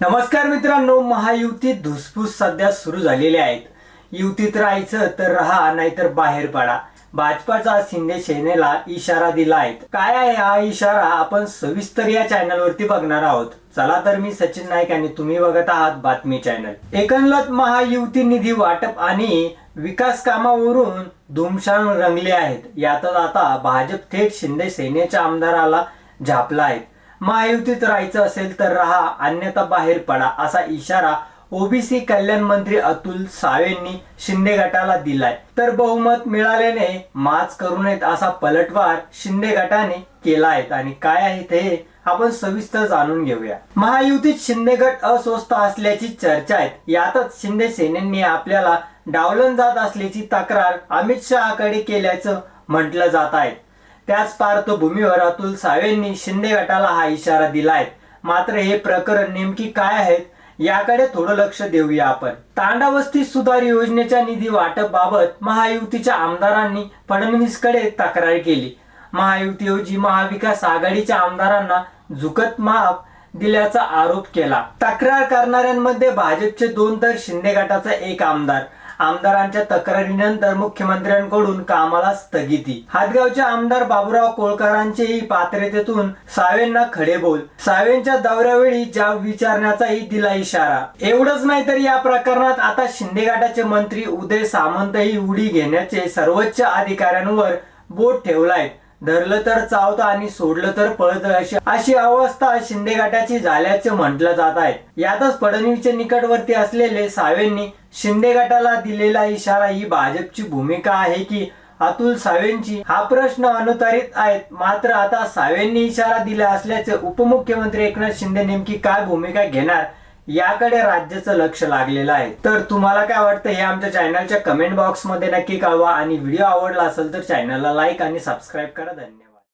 नमस्कार मित्रांनो महायुतीत धुसफूस सध्या सुरू झालेले आहेत. युतीत राहायचं तर राहा नाहीतर बाहेर पडा. भाजपाचा शिंदे सेनेला इशारा दिला आहे. काय आहे हा इशारा? आपण सविस्तर या चॅनल वरती बघणार आहोत. चला तर मी सचिन नाईक आणि तुम्ही बघत आहात बातमी चॅनल. एकंदर महायुती निधी वाटप आणि विकास कामावरून धुमशान रंगले आहेत. यातच आता भाजप थेट शिंदे सेनेच्या आमदाराला झापला आहे. महायुतीत राहायचं असेल तर राहा अन्यथा बाहेर पडा असा इशारा ओबीसी कल्याण मंत्री अतुल सावेंनी शिंदे गटाला दिलाय. तर बहुमत मिळाल्याने माच करू नयेत असा पलटवार शिंदे गटाने केला आहे आणि काय आहे ते आपण सविस्तर जाणून घेऊया. महायुतीत शिंदे गट अस्वस्थ असल्याची चर्चा आहे. यातच शिंदे सेनेने आपल्याला डावलून जात असल्याची तक्रार अमित शहाकडे केल्याचं म्हटलं जात आहे. त्याच पार्श्वभूमीवर अतुल सावेंनी शिंदे गटाला हा इशारा दिलाय. मात्र हे प्रकरण नेमकी काय आहेत याकडे थोडं लक्ष देऊया आपण. तांडावस्ती सुधार योजनेच्या निधी वाटप बाबत महायुतीच्या आमदारांनी फडणवीसकडे तक्रार केली. महायुतीऐवजी महाविकास आघाडीच्या आमदारांना झुकत माप दिल्याचा आरोप केला. तक्रार करणाऱ्यांमध्ये भाजपचे दोन तर शिंदे गटाचा एक आमदार. आमदारांच्या तक्रारीनंतर मुख्यमंत्र्यांकडून कामाला स्थगिती. हातगावचे आमदार बाबुराव कोळकरांचेही पात्रतेतून सावेंना खडे बोल सावेंच्या दौऱ्यावेळी जाब विचारण्याचाही दिला इशारा. एवढंच नाही तर या प्रकरणात आता शिंदे गटाचे मंत्री उदय सामंतही उडी घेण्याचे सर्वोच्च अधिकाऱ्यांवर बोट ठेवलाय. धरलं तर चावतं आणि सोडलं तर पळत अशी अशी अवस्था शिंदे गटाची झाल्याचे म्हटलं जात आहे. यातच फडणवीसच्या निकटवर्ती असलेले सावेंनी शिंदे गटाला दिलेला इशारा ही भाजपची भूमिका आहे की अतुल सावेंची? हा प्रश्न अनुतारित आहेत. मात्र आता सावेंनी इशारा दिला असल्याचे उपमुख्यमंत्री एकनाथ शिंदे नेमकी काय भूमिका घेणार? याकडे राज्याचं लक्ष लागलेलं आहे. तर तुम्हाला काय वाटतं हे आमच्या चॅनलच्या कमेंट बॉक्समध्ये नक्की कळवा आणि व्हिडिओ आवडला असेल तर चॅनलला लाईक आणि सबस्क्राईब करा. धन्यवाद.